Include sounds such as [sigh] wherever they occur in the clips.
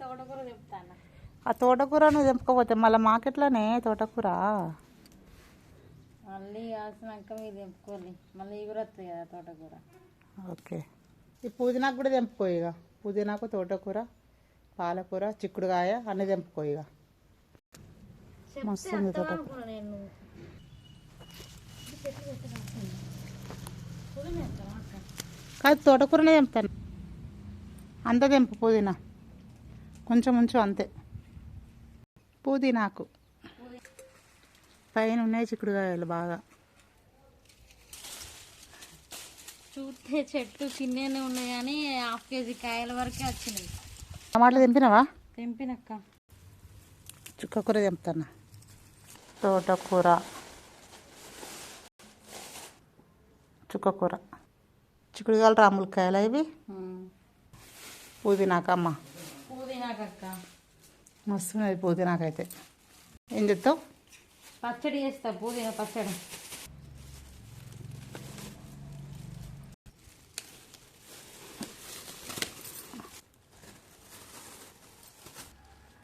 తోటకూర చెప్తాను? ఆ తోటకూర నువ్వు తెంపకపోతే మళ్ళీ మార్కెట్లోనే తోటకూర? మళ్ళీ కాసినాక మీరు తెంపుకోవాలి మళ్ళీ ఇగురు వస్తుంది కదా తోటకూర. ఓకే. ఈ పుదీనాకు కూడా తెంపుకో ఇక. పుదీనాకు తోటకూర పాలకూర చిక్కుడుకాయ అన్నీ తెంపుకో ఇక. మస్తు ఉంది తోటకూర. కాదు తోటకూరనే తెంపుతాను. అంత తెంపు పుదీనా. కొంచెం ఉంచు అంతే. పుదీనాకు పైన ఉన్నాయి చిక్కుడుకాయలు బాగా. చూస్తే చెట్టు చిన్ననే ఉన్నాయి కానీ హాఫ్ కేజీ కాయల వరకే వచ్చినాయి. టమాటాలు తెంపినావా? తెంపినక్క చుక్కకూర తెంపుతాను? తోటకూర. చుక్కకూర చిక్కుడుకాయలు రాములకాయలు ఇవి? పుదీనాకమ్మ పుదీనాకక్క మస్తు ఉన్నది పుదీనాకైతే ఏం చెప్తావు పచ్చడి చేస్తా పుదీనా పచ్చడి.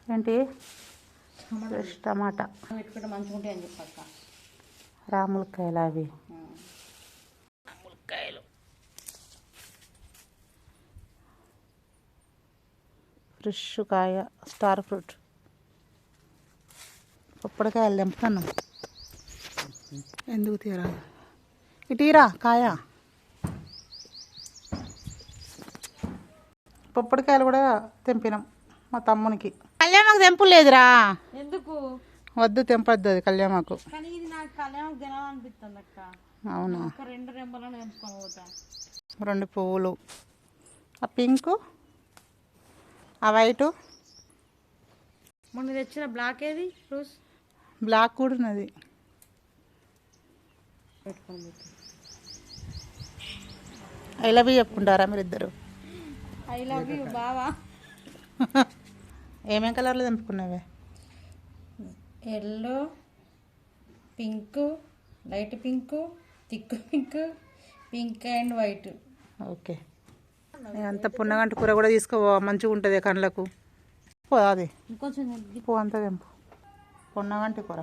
ఏంటి? ఫ్రెష్ టమాటా. పెట్టుకుంటే మంచిగా ఉంటాయి అని చెప్పక్క రాములకాయలు అవి ఫ్రెష్ కాయ స్టార్ ఫ్రూట్. పొప్పడికాయలు తెంపుతాను. ఎందుకు తీరా ఇటీరా కాయ? పొప్పడికాయలు కూడా తెంపినాం మా తమ్మునికి. కళ్యాణకు తెంపు లేదురా ఎందుకు? వద్దు తెంపొద్దు అది కళ్యాణకు. కానీ ఇది నాకు కళ్యాణం తినాలనిపిస్తుంది అక్క. అవునా? రెండు పువ్వులు. ఆ పింకు? ఆ వైటు మొన్న తెచ్చిన బ్లాక్ ఏది రోజ్ బ్లాక్ కూడా ఉన్నది. ఐ లవ్ యూ చెప్పుకుంటారా మీరిద్దరు? ఐ లవ్ యూ బావా. [laughs] ఏమేం కలర్లు తెంపుకున్నావే? Yellow pink light pink thick pink pink and white okay అంత పున్నగంట కూర కూడా తీసుకో మంచిగా ఉంటుంది కళ్ళకు పో అది. ఇంకొంచెం పో అంత తెంపు. పున్నగంటి కూర.